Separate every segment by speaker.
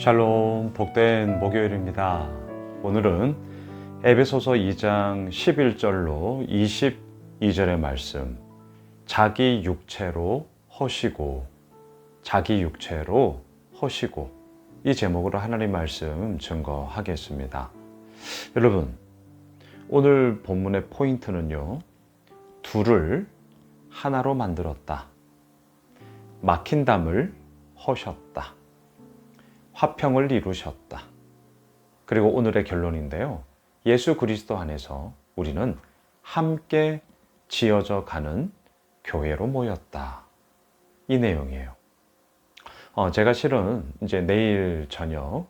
Speaker 1: 샬롬 복된 목요일입니다. 오늘은 에베소서 2장 11절로 22절의 말씀 자기 육체로 허시고 자기 육체로 허시고 이 제목으로 하나님 말씀 증거하겠습니다. 여러분 오늘 본문의 포인트는요. 둘을 하나로 만들었다. 막힌 담을 허셨다. 화평을 이루셨다. 그리고 오늘의 결론인데요. 예수 그리스도 안에서 우리는 함께 지어져 가는 교회로 모였다. 이 내용이에요. 어, 제가 실은 이제 내일 저녁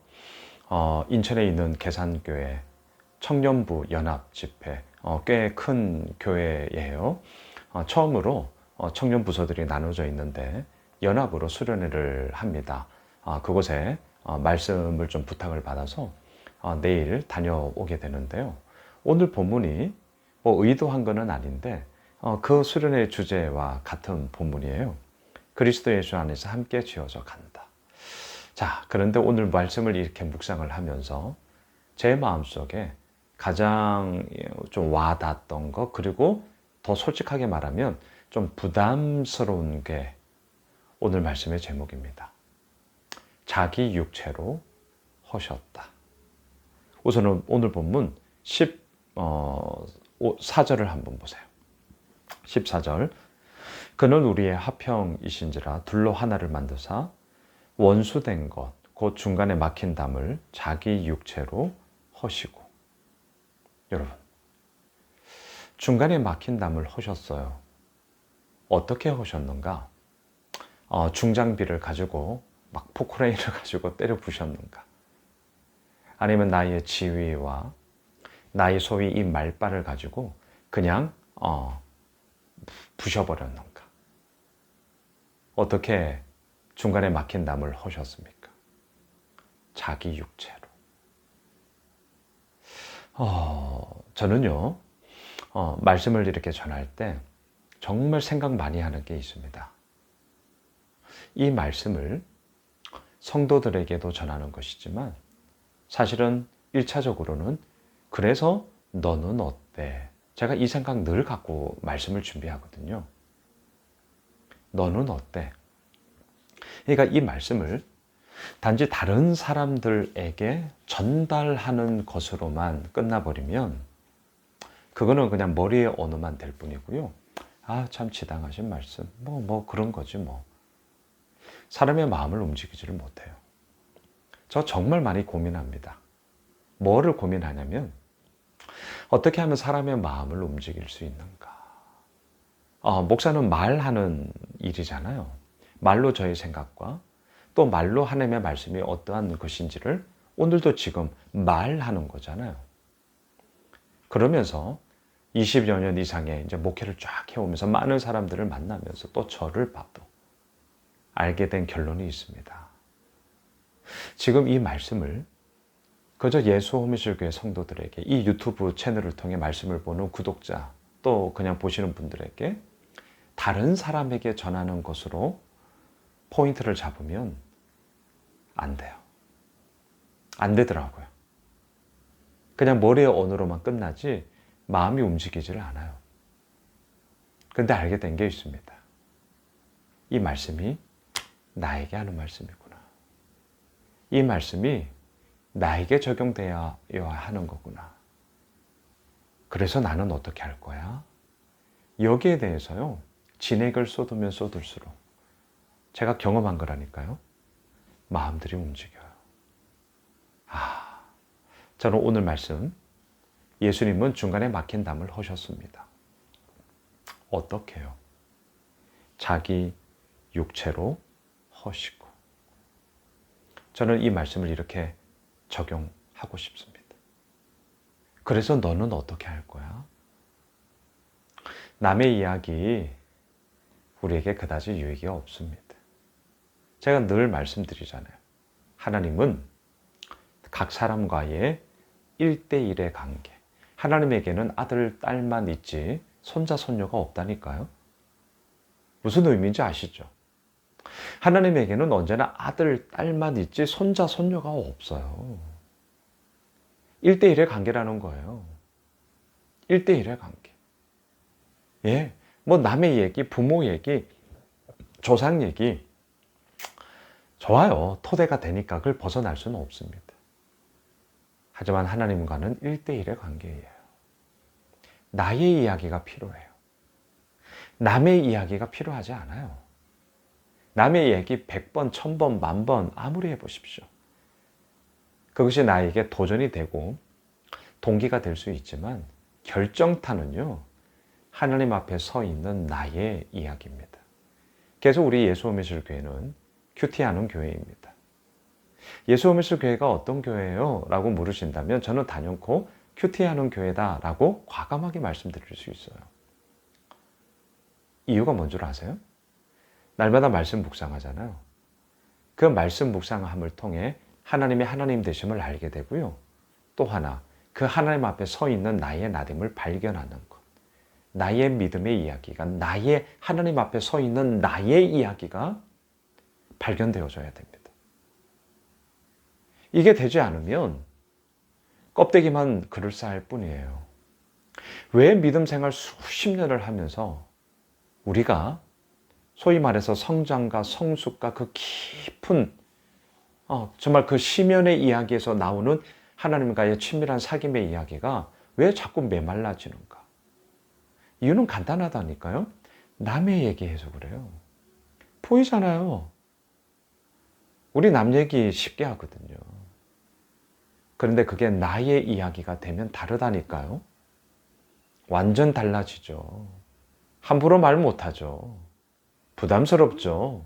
Speaker 1: 어, 인천에 있는 계산교회 청년부 연합 집회 어, 꽤 큰 교회예요. 어, 처음으로 어, 청년 부서들이 나눠져 있는데 연합으로 수련회를 합니다. 아, 그곳에 어, 말씀을 좀 부탁을 받아서 어, 내일 다녀오게 되는데요. 오늘 본문이 뭐 의도한 것은 아닌데 어, 그 수련회 주제와 같은 본문이에요. 그리스도 예수 안에서 함께 지어져 간다. 자, 그런데 오늘 말씀을 이렇게 묵상을 하면서 제 마음속에 가장 좀 와닿았던 것 그리고 더 솔직하게 말하면 좀 부담스러운 게 오늘 말씀의 제목입니다. 자기 육체로 허셨다. 우선은 오늘 본문 10, 어, 4절을 한번 보세요. 14절. 그는 우리의 화평이신지라 둘로 하나를 만드사 원수된 것, 곧 중간에 막힌 담을 자기 육체로 허시고. 여러분, 중간에 막힌 담을 허셨어요. 어떻게 허셨는가? 어, 중장비를 가지고 막 포크레인을 가지고 때려 부셨는가? 아니면 나의 지위와 나의 소위 이 말발을 가지고 그냥 어, 부셔버렸는가? 어떻게 중간에 막힌 담을 허셨습니까? 자기 육체로. 어, 저는요, 어, 말씀을 이렇게 전할 때 정말 생각 많이 하는 게 있습니다. 이 말씀을 성도들에게도 전하는 것이지만 사실은 1차적으로는 그래서 너는 어때? 제가 이 생각 늘 갖고 말씀을 준비하거든요. 너는 어때? 그러니까 이 말씀을 단지 다른 사람들에게 전달하는 것으로만 끝나버리면 그거는 그냥 머리에 언어만 될 뿐이고요. 아, 참 지당하신 말씀. 뭐, 뭐 그런 거지 뭐. 사람의 마음을 움직이지를 못해요. 저 정말 많이 고민합니다. 뭐를 고민하냐면 어떻게 하면 사람의 마음을 움직일 수 있는가? 어, 목사는 말하는 일이잖아요. 말로 저의 생각과 또 말로 하나님의 말씀이 어떠한 것인지를 오늘도 지금 말하는 거잖아요. 그러면서 20여 년 이상의 이제 목회를 쫙 해오면서 많은 사람들을 만나면서 또 저를 봐도 알게 된 결론이 있습니다. 지금 이 말씀을 그저 예수 호미실교회 성도들에게 이 유튜브 채널을 통해 말씀을 보는 구독자 또 그냥 보시는 분들에게 다른 사람에게 전하는 것으로 포인트를 잡으면 안 돼요. 안 되더라고요. 그냥 머리의 언어로만 끝나지 마음이 움직이지를 않아요. 근데 알게 된 게 있습니다. 이 말씀이 나에게 하는 말씀이구나. 이 말씀이 나에게 적용되어야 하는 거구나. 그래서 나는 어떻게 할 거야? 여기에 대해서요, 진액을 쏟으면 쏟을수록 제가 경험한 거라니까요. 마음들이 움직여요. 아, 저는 오늘 말씀, 예수님은 중간에 막힌 담을 허셨습니다. 어떻게요? 자기 육체로 허시고. 저는 이 말씀을 이렇게 적용하고 싶습니다. 그래서 너는 어떻게 할 거야? 남의 이야기 우리에게 그다지 유익이 없습니다. 제가 늘 말씀드리잖아요. 하나님은 각 사람과의 1대1의 관계. 하나님에게는 아들, 딸만 있지 손자, 손녀가 없다니까요. 무슨 의미인지 아시죠? 하나님에게는 언제나 아들, 딸만 있지 손자, 손녀가 없어요. 1대1의 관계라는 거예요. 1대1의 관계. 예. 뭐 남의 얘기, 부모 얘기, 조상 얘기. 좋아요. 토대가 되니까 그걸 벗어날 수는 없습니다. 하지만 하나님과는 1대1의 관계예요. 나의 이야기가 필요해요. 남의 이야기가 필요하지 않아요. 남의 얘기 100번, 1000번, 만번 아무리 해보십시오. 그것이 나에게 도전이 되고 동기가 될 수 있지만 결정타는요, 하나님 앞에 서 있는 나의 이야기입니다. 그래서 우리 예수오미술 교회는 큐티하는 교회입니다. 예수오미술 교회가 어떤 교회예요? 라고 물으신다면 저는 단연코 큐티하는 교회다 라고 과감하게 말씀드릴 수 있어요. 이유가 뭔 줄 아세요? 날마다 말씀 묵상하잖아요. 그 말씀 묵상함을 통해 하나님의 하나님 되심을 알게 되고요. 또 하나, 그 하나님 앞에 서 있는 나의 나됨을 발견하는 것. 나의 믿음의 이야기가, 나의 하나님 앞에 서 있는 나의 이야기가 발견되어져야 됩니다. 이게 되지 않으면 껍데기만 그럴싸할 뿐이에요. 왜 믿음 생활 수십 년을 하면서 우리가 소위 말해서 성장과 성숙과 그 깊은 어, 정말 그 시면의 이야기에서 나오는 하나님과의 친밀한 사귐의 이야기가 왜 자꾸 메말라지는가? 이유는 간단하다니까요. 남의 얘기해서 그래요. 보이잖아요. 우리 남 얘기 쉽게 하거든요. 그런데 그게 나의 이야기가 되면 다르다니까요. 완전 달라지죠. 함부로 말 못하죠. 부담스럽죠.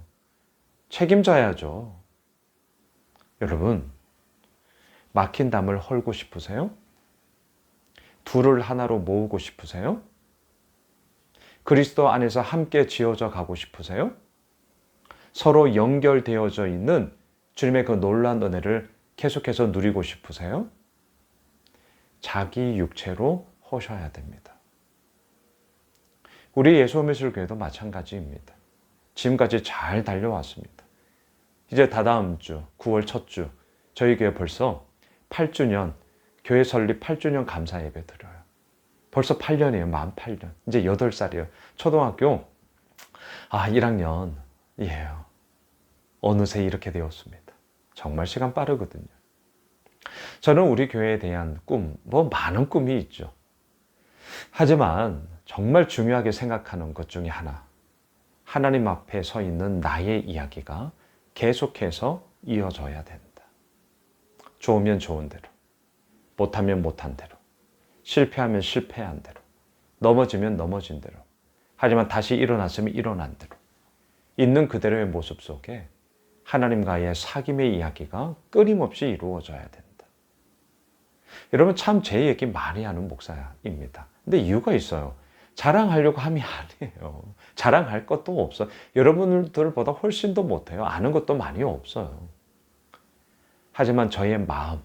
Speaker 1: 책임져야죠. 여러분, 막힌 담을 헐고 싶으세요? 둘을 하나로 모으고 싶으세요? 그리스도 안에서 함께 지어져 가고 싶으세요? 서로 연결되어져 있는 주님의 그 놀란 은혜를 계속해서 누리고 싶으세요? 자기 육체로 허셔야 됩니다. 우리 예수미술교회도 마찬가지입니다. 지금까지 잘 달려왔습니다. 이제 다다음 주, 9월 첫 주, 저희 교회 벌써 8주년, 교회 설립 8주년 감사 예배 드려요. 벌써 8년이에요. 만 8년. 이제 8살이에요. 초등학교, 아, 1학년이에요. 어느새 이렇게 되었습니다. 정말 시간 빠르거든요. 저는 우리 교회에 대한 꿈, 뭐 많은 꿈이 있죠. 하지만 정말 중요하게 생각하는 것 중에 하나. 하나님 앞에 서 있는 나의 이야기가 계속해서 이어져야 된다. 좋으면 좋은 대로, 못하면 못한 대로, 실패하면 실패한 대로, 넘어지면 넘어진 대로, 하지만 다시 일어났으면 일어난 대로, 있는 그대로의 모습 속에 하나님과의 사귐의 이야기가 끊임없이 이루어져야 된다. 여러분 참 제 얘기 많이 하는 목사입니다. 근데 이유가 있어요. 자랑하려고 함이 아니에요. 자랑할 것도 없어. 여러분들보다 훨씬 더 못해요. 아는 것도 많이 없어요. 하지만 저의 마음,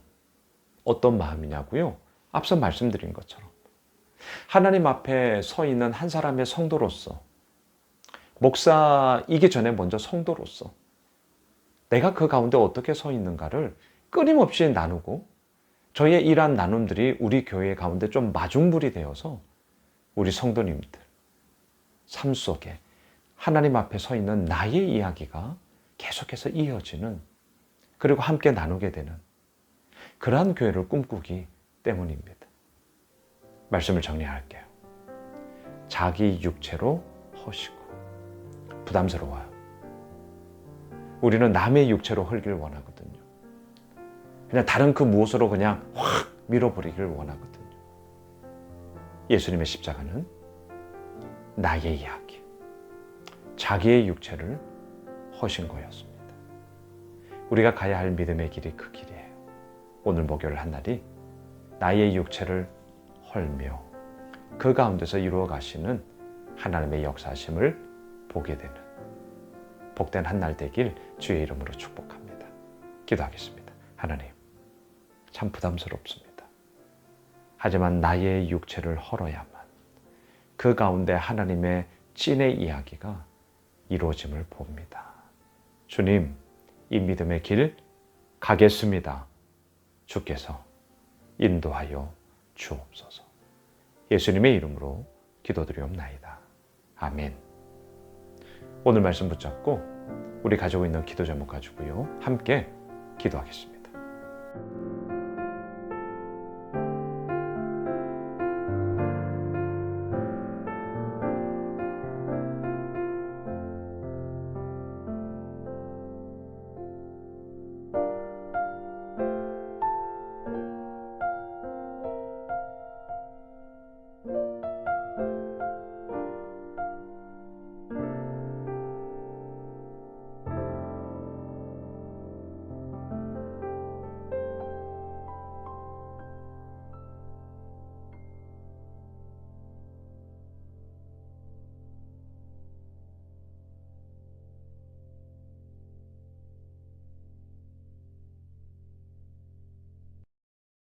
Speaker 1: 어떤 마음이냐고요? 앞서 말씀드린 것처럼. 하나님 앞에 서 있는 한 사람의 성도로서, 목사이기 전에 먼저 성도로서, 내가 그 가운데 어떻게 서 있는가를 끊임없이 나누고, 저의 이러한 나눔들이 우리 교회 가운데 좀 마중물이 되어서 우리 성도님들 삶 속에 하나님 앞에 서 있는 나의 이야기가 계속해서 이어지는 그리고 함께 나누게 되는 그러한 교회를 꿈꾸기 때문입니다. 말씀을 정리할게요. 자기 육체로 허시고 부담스러워요. 우리는 남의 육체로 헐길 원하거든요. 그냥 다른 그 무엇으로 그냥 확 밀어버리길 원하거든요. 예수님의 십자가는 나의 이야기, 자기의 육체를 허신 거였습니다. 우리가 가야 할 믿음의 길이 그 길이에요. 오늘 목요일 한 날이 나의 육체를 헐며 그 가운데서 이루어 가시는 하나님의 역사심을 보게 되는 복된 한 날 되길 주의 이름으로 축복합니다. 기도하겠습니다. 하나님, 참 부담스럽습니다. 하지만 나의 육체를 헐어야만 그 가운데 하나님의 찐의 이야기가 이루어짐을 봅니다. 주님, 이 믿음의 길 가겠습니다. 주께서 인도하여 주옵소서. 예수님의 이름으로 기도드리옵나이다. 아멘. 오늘 말씀 붙잡고 우리 가지고 있는 기도 제목 가지고요. 함께 기도하겠습니다.